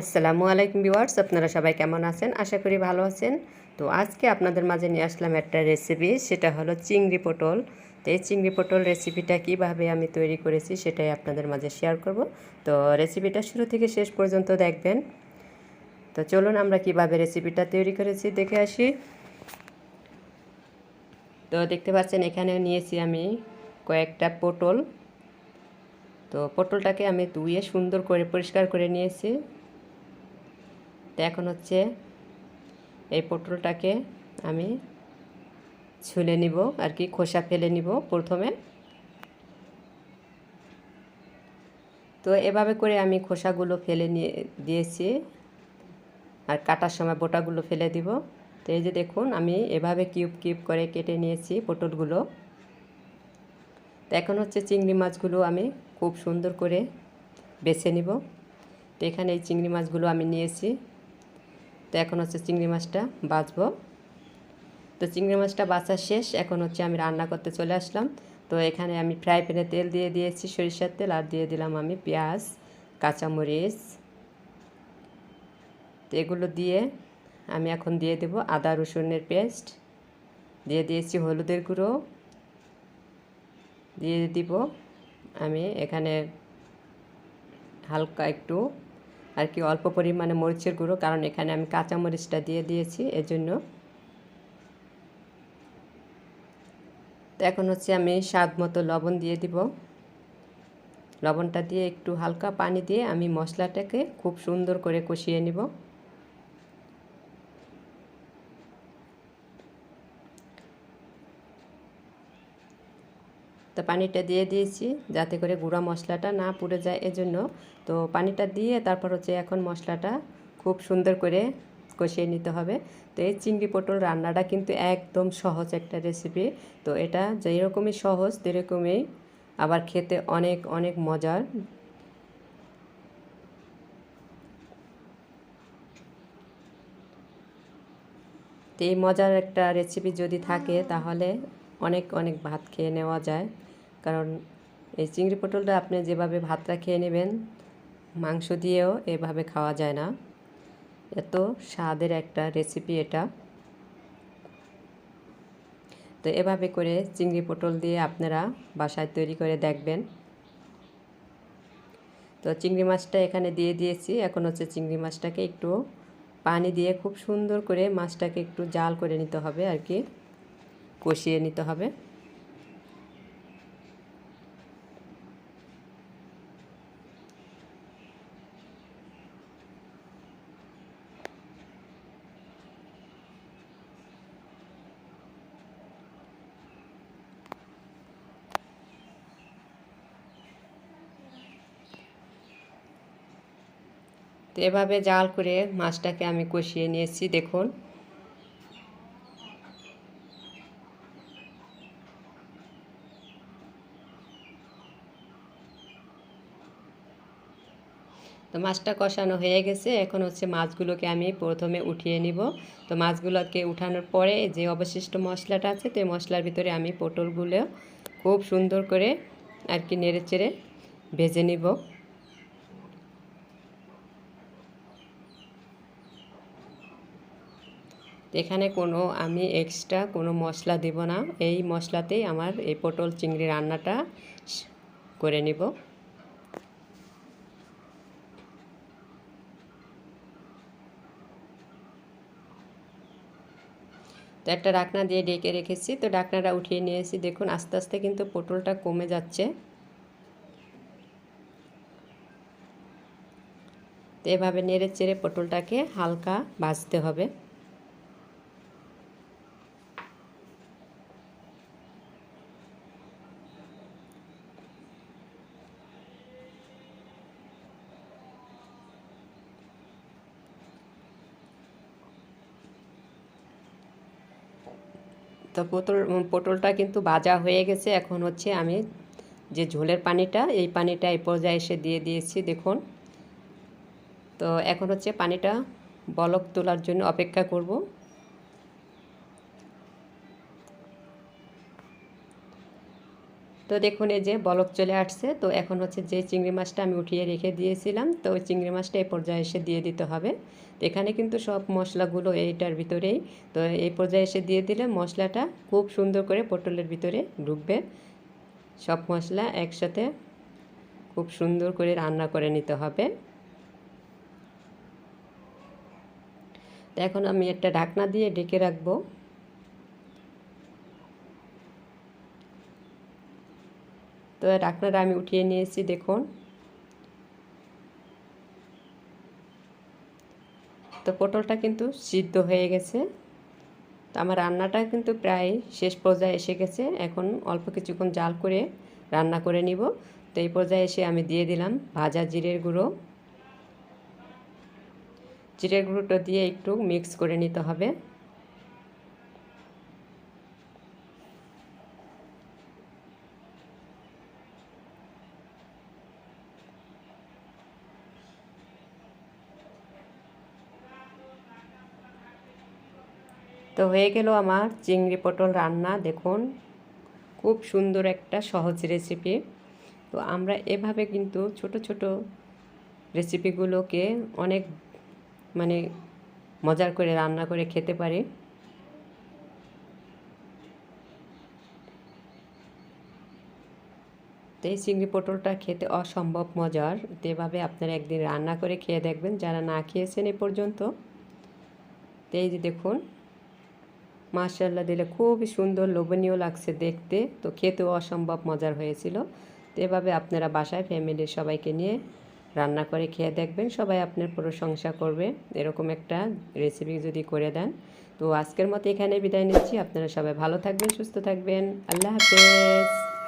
আসসালামু আলাইকুম ভিউয়ার্স, আপনারা সবাই কেমন আছেন? আশা করি ভালো আছেন। তো আজকে আপনাদের মাঝে নিয়ে আসলাম একটা রেসিপি সেটা হলো চিংড়ি পটল। তো এই চিংড়ি পটল রেসিপিটা কীভাবে আমি তৈরি করেছি, সেটাই আপনাদের মাঝে শেয়ার করব। তো রেসিপিটা শুরু থেকে শেষ পর্যন্ত দেখবেন। তো চলুন আমরা কীভাবে রেসিপিটা তৈরি করেছি, দেখে আসি। তো দেখতে পাচ্ছেন এখানে নিয়েছি আমি কয়েকটা পটল। তো পটলটাকে আমি ধুয়ে সুন্দর করে পরিষ্কার করে নিয়েছি। তো এখন হচ্ছে এই পটলটাকে আমি ছুলে নিব আর কি, খোসা ফেলে নিব প্রথমে। তো এভাবে করে আমি খোসাগুলো ফেলে নিয়ে, দিয়েছি আর কাটার সময় বোটাগুলো ফেলে দিব। তো এই যে দেখুন, আমি এভাবে কিউব কিউব করে কেটে নিয়েছি পটলগুলো। তো এখন হচ্ছে চিংড়ি মাছগুলো আমি খুব সুন্দর করে বেছে নিব। তো এখানে এই চিংড়ি মাছগুলো আমি নিয়েছি। তো এখন হচ্ছে চিংড়ি মাছটা বাছবো তো চিংড়ি মাছটা বাছা শেষ, এখন হচ্ছে আমি রান্না করতে চলে আসলাম। তো এখানে আমি ফ্রাই প্যানে তেল দিয়ে দিয়েছি, সরিষার তেল, আর দিয়ে দিলাম আমি পেঁয়াজ, কাঁচামরিচ। তো এগুলো দিয়ে আমি এখন দিয়ে দেব আদা রসুনের পেস্ট। দিয়ে দিয়েছি হলুদের গুঁড়ো। দিয়ে দিব আমি এখানে হালকা একটু আর কি অল্প পরিমাণে মরিচের গুঁড়ো, কারণ এখানে আমি কাঁচা মরিচটা দিয়ে দিয়েছি, এজন্য। তো এখন হচ্ছে আমি স্বাদ মতো লবণ দিয়ে দিব। লবণটা দিয়ে একটু হালকা পানি দিয়ে আমি মশলাটাকে খুব সুন্দর করে কষিয়ে নিব। তো পানিটা দিয়ে দিয়েছি যাতে করে গুঁড়া মশলাটা না পুড়ে যায় এজন্য। তো পানিটা দিয়ে তারপর হচ্ছে এখন মশলাটা খুব সুন্দর করে কষিয়ে নিতে হবে। তো এই চিংড়ি পটল রান্নাটা কিন্তু একদম সহজ একটা রেসিপি তো এটা যেরকমই সহজ সেরকমই আবার খেতে অনেক অনেক মজার। তো এই মজার একটা রেসিপি যদি থাকে তাহলে অনেক অনেক ভাত খেয়ে নেওয়া যায়। কারণ এই চিংড়ি পটলটা আপনি যেভাবে ভাতটা খেয়ে নেবেন, মাংস দিয়েও এভাবে খাওয়া যায় না। এত স্বাদের একটা রেসিপি এটা। তো এভাবে করে চিংড়ি পটল দিয়ে আপনারা বাসায় তৈরি করে দেখবেন। তো চিংড়ি মাছটা এখানে দিয়ে দিয়েছি। এখন হচ্ছে চিংড়ি মাছটাকে একটু পানি দিয়ে খুব সুন্দর করে মাছটাকে একটু জাল করে নিতে হবে আর কি, কষিয়ে নিতে হবে। তো এভাবে জাল করে মাছটাকে আমি কষিয়ে নিয়েছি, দেখুন। তো মাছটা কষানো হয়ে গেছে। এখন হচ্ছে মাছগুলোকে আমি প্রথমে উঠিয়ে নিব। তো মাছগুলোকে উঠানোর পরে যে অবশিষ্ট মশলাটা আছে, তো মশলার ভিতরে আমি পটলগুলো খুব সুন্দর করে আর কি নেড়ে চেড়ে ভেজে নিব। এখানে কোনো আমি এক্সট্রা কোনো মশলা দেব না। এই মশলাতেই আমার এই পটল চিংড়ি রান্নাটা করে নিব। তো একটা ডাকনা দিয়ে ডেকে রেখেছি। তো ডাকনাটা উঠিয়ে নিয়েছি। দেখুন, আস্তে আস্তে কিন্তু পটলটা কমে যাচ্ছে। তো এভাবে নেড়ে চেড়ে পটলটাকে হালকা ভাজতে হবে। তো পটল পটলটা কিন্তু ভাজা হয়ে গেছে। এখন হচ্ছে আমি যে ঝোলের পানিটা, এই পানিটা এই পর্যায়ে এসে দিয়ে দিয়েছি, দেখুন। তো এখন হচ্ছে পানিটা বলক তোলার জন্য অপেক্ষা করব। তো দেখুন, এই যে বলক চলে আসছে। তো এখন হচ্ছে যে চিংড়ি মাছটা আমি উঠিয়ে রেখে দিয়েছিলাম। তো ওই চিংড়ি মাছটা এই পর্যায়ে এসে দিয়ে দিতে হবে। তো এখানে কিন্তু সব মশলাগুলো এইটার ভিতরেই। তো এই পর্যায়ে এসে দিয়ে দিলে মশলাটা খুব সুন্দর করে পটলের ভিতরে ঢুকবে। সব মশলা একসাথে খুব সুন্দর করে রান্না করে নিতে হবে। তো এখন আমি একটা ঢাকনা দিয়ে ডেকে রাখব। তো ঢাকনাটা আমি উঠিয়ে নিয়েছি দেখুন। তো পটলটা কিন্তু সিদ্ধ হয়ে গেছে। তো আমার রান্নাটা কিন্তু প্রায় শেষ পর্যায়ে এসে গেছে। এখন অল্প কিছুক্ষণ জাল করে রান্না করে নিব। তো এই পর্যায়ে এসে আমি দিয়ে দিলাম ভাজা জিরের গুঁড়ো। জিরের গুঁড়োটা দিয়ে একটু মিক্স করে নিতে হবে। তো হয়ে গেল আমার চিংড়ি পটল রান্না। দেখুন, খুব সুন্দর একটা সহজ রেসিপি তো আমরা এভাবে কিন্তু ছোট ছোট রেসিপিগুলোকে অনেক মানে মজার করে রান্না করে খেতে পারি। তো এই চিংড়ি পটলটা খেতে অসম্ভব মজার। তো এভাবে আপনারা একদিন রান্না করে খেয়ে দেখবেন। যারা না খেয়েছেন এ পর্যন্ত। তো এই যে দেখুন মাশাল্লাহ দিলে খুবই সুন্দর লোভনীয় লাগছে দেখতে। তো খেতেও অসম্ভব মজার হয়েছিল। তো এভাবে আপনারা বাসায় ফ্যামিলির সবাইকে নিয়ে রান্না করে খেয়ে দেখবেন, সবাই আপনার প্রশংসা করবে। এরকম একটা রেসিপি যদি করে দেন। তো আজকের মতো এখানে বিদায় নিচ্ছি। আপনারা সবাই ভালো থাকবেন, সুস্থ থাকবেন। আল্লাহ হাফেজ।